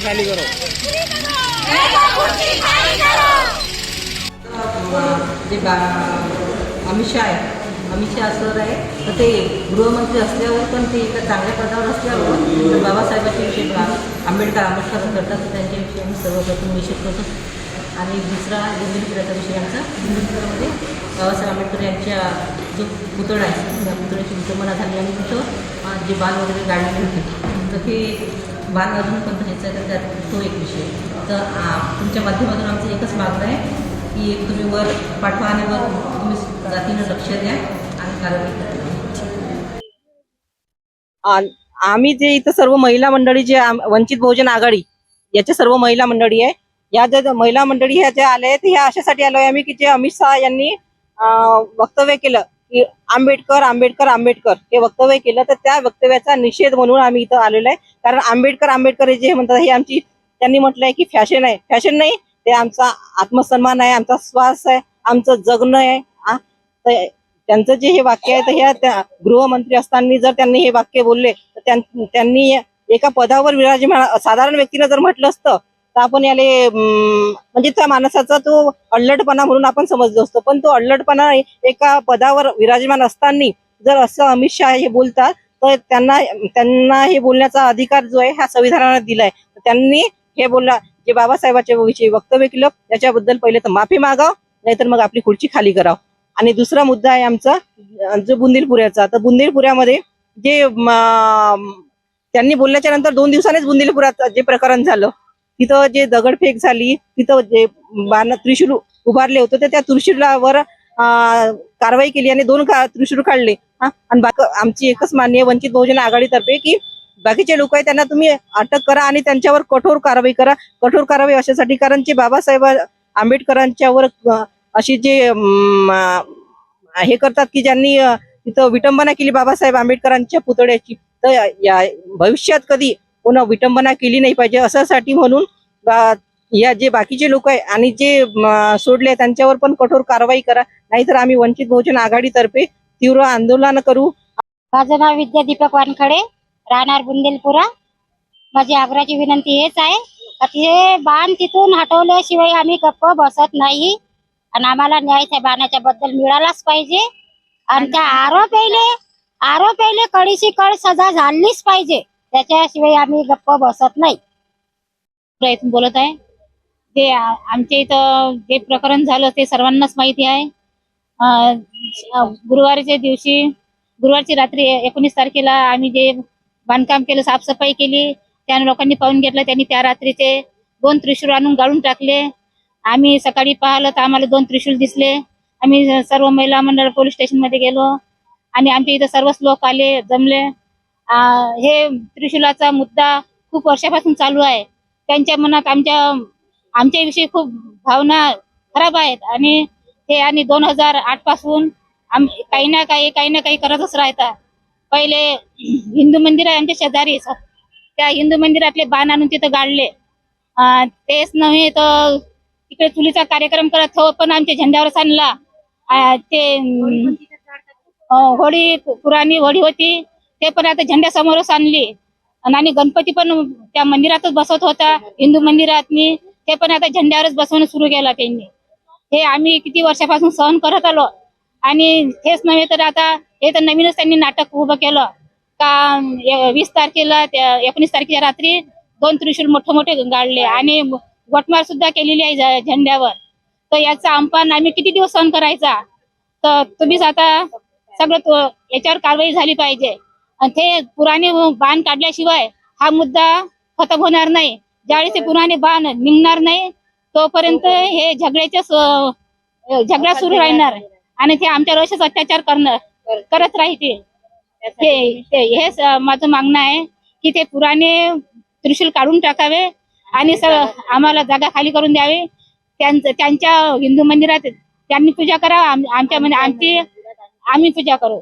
कुर्सी खाली करो. जे बा अमित शहा आहे अमित शहा सर आहे. तर ते गृहमंत्री असल्यावर पण ते एका चांगल्या पदावर असल्यावर बाबासाहेबांच्या विषयी विषय आंबेडकर आंबेडकर करतात तर त्यांच्याविषयी आम्ही सर्वप्रथम निषेध करतो. आणि दुसरा दिल्लीपुराचा विषय आमचा. दिल्लीपुरामध्ये बाबासाहेब आंबेडकर यांच्या जो पुतळा आहे त्या पुतळ्याची विटंबना झाली आणि तिथं. जे बाल वगैरे गाडलेले होते. तर ते बाण अजून पण ह्याचा आहे तर त्यात तो एक विषय. तर तुमच्या माध्यमातून आमचं एकच मागणं आहे की एक तुम्ही वर पाठवा आणि वर तुम्ही जातीनं लक्ष द्या आणि कारवाई करा. आम्ही जे इथं सर्व महिला मंडळी जे वंचित बहुजन आघाडी याच्या सर्व महिला मंडळी आहे. या ज्या महिला मंडळी ह्या ज्या आल्या आहेत ह्या अशासाठी आलो आहे आम्ही की जे अमित शहा यांनी वक्तव्य केलं की आंबेडकर आंबेडकर आंबेडकर हे वक्तव्य केलं तर त्या वक्तव्याचा निषेध म्हणून आम्ही इथं आलेलो आहे. कारण आंबेडकर आंबेडकर हे जे म्हणतात हे आमची त्यांनी म्हटलंय की फॅशन आहे. फॅशन नाही ते आमचा आत्मसन्मान आहे आमचा श्वास आहे आमचं जगणं आहे. त्यांचं जे हे वाक्य आहे तर ह्या त्या गृहमंत्री असताना जर त्यांनी हे वाक्य बोलले तर त्यांनी एका पदावर विराजमान साधारण व्यक्तीनं जर म्हटलं असतं तर आपण याले म्हणजे त्या माणसाचा तो अल्लटपणा म्हणून आपण समजलो असतो. पण तो अल्लटपणा एका पदावर विराजमान असताना जर असं अमित शहा हे बोलतात तर त्यांना त्यांना हे बोलण्याचा अधिकार जो आहे हा संविधानाने दिलाय. त्यांनी हे बोलला जे बाबासाहेबाच्या विषयी वक्तव्य केलं त्याच्याबद्दल पहिले तर माफी मागाव नाहीतर मग आपली खुर्ची खाली कराव. आणि दुसरा मुद्दा आहे आमचा जो बुंदीलपुऱ्याचा. तर बुंदीलपुऱ्यामध्ये जे त्यांनी बोलल्याच्या नंतर दोन दिवसांनीच बुंदीलपुरात जे प्रकरण झालं. तिथं जे दगडफेक झाली तिथं जे बाण त्रिशूल उभारले होते तर त्या त्रिशूलावर कारवाई केली आणि दोन का- त्रिशूल काढले. हा? आणि बाकी आमची एकच मान्य आहे वंचित बहुजन आघाडीतर्फे की बाकीचे लोक आहेत त्यांना तुम्ही अटक करा आणि त्यांच्यावर कठोर कारवाई करा. कठोर कारवाई अशासाठी कारण जे बाबासाहेब आंबेडकरांच्यावर अशी जे हे करतात की ज्यांनी तिथं विटंबना केली बाबासाहेब आंबेडकरांच्या पुतळ्याची तर या- भविष्यात कधी पुन्हा विटंबना केली नाही पाहिजे असासाठी म्हणून या जे बाकीचे लोक आहे आणि जे सोडले त्यांच्यावर पण कठोर कारवाई करा. नाहीतर आम्ही वंचित बहुजन आघाडीतर्फे तीव्र आंदोलन करू. माझं नाव विद्या दीपक वानखडे राहणार बुंदेलपुरा. माझी आग्राची विनंती हेच आहे का ते बाण तिथून हटवल्याशिवाय आम्ही गप्प बसत नाही. आणि आम्हाला न्याय त्या बाणाच्या बद्दल मिळालाच पाहिजे. आणि त्या आरोपीले आरोपीले कडीशी कड सजा झालीच पाहिजे. त्याच्याशिवाय आम्ही गप्प बसत नाही. प्रयत्न बोलत आहे. ते आमच्या इथं जे प्रकरण झालं ते सर्वांनाच माहिती आहे. अं, गुरुवारच्या दिवशी गुरुवारची रात्री एकोणीस तारखेला आम्ही जे बांधकाम केलं साफसफाई केली त्या लोकांनी पाहून घेतलं त्यांनी त्या रात्रीचे दोन त्रिशूल आणून गाळून टाकले. आम्ही सकाळी पाहिलं तर आम्हाला दोन त्रिशूल दिसले. आम्ही सर्व महिला मंडळ पोलीस स्टेशनमध्ये गेलो आणि आमच्या इथं सर्वच लोक आले जमले. हे त्रिशूलाचा मुद्दा खूप वर्षापासून चालू आहे. त्यांच्या मनात आमच्या आमच्याविषयी खूप भावना खराब आहेत. आणि ते आणि दोन हजार आठपासून आम काही ना काही काही ना काही करतच राहतात. पहिले हिंदू मंदिर आहे आमच्या शेजारी. त्या हिंदू मंदिरातले बाण आणून तिथं गाडले. तेच नव्हे तर तिकडे चुलीचा कार्यक्रम करत तो पण आमच्या झेंड्यावरच आणला ते होळी पुराणी होळी होती ते पण आता झेंड्यासमोरच आणली. आणि आणि गणपती पण त्या मंदिरातच बसवत होता हिंदू मंदिरात ते पण आता झेंड्यावरच बसवणं सुरू केलं त्यांनी. हे आम्ही किती वर्षापासून सहन करत आलो. आणि हेच नव्हे तर आता हे तर नवीनच त्यांनी नाटक उभं केलं. का वीस तारखेला त्या एकोणीस तारखेच्या रात्री दोन त्रिशूल मोठे मोठे गाडले आणि वटमार सुद्धा केलेली आहे झेंड्यावर. तर याचा अंपान आम्ही किती दिवस सहन करायचा? तर तुम्हीच आता सगळं याच्यावर कारवाई झाली पाहिजे. ते पुराणे बाण काढल्याशिवाय हा मुद्दा खतम होणार नाही. ज्यावेळेस ते पुराणे बाण निघणार नाही तोपर्यंत हे झगड्याच्या स- झगडा सुरू राहणार. आणि ते आमच्यावर असेच अत्याचार करणं करत राहते ते ते- हेच माझं मागणं आहे की ते पुराणे त्रिशूल काढून टाकावे आणि आम्हाला जागा खाली करून द्यावी. त्यांचं त्यांच्या हिंदू मंदिरात त्यांनी पूजा करावं आम- आमच्या म्हणजे आमची आम्ही पूजा करू.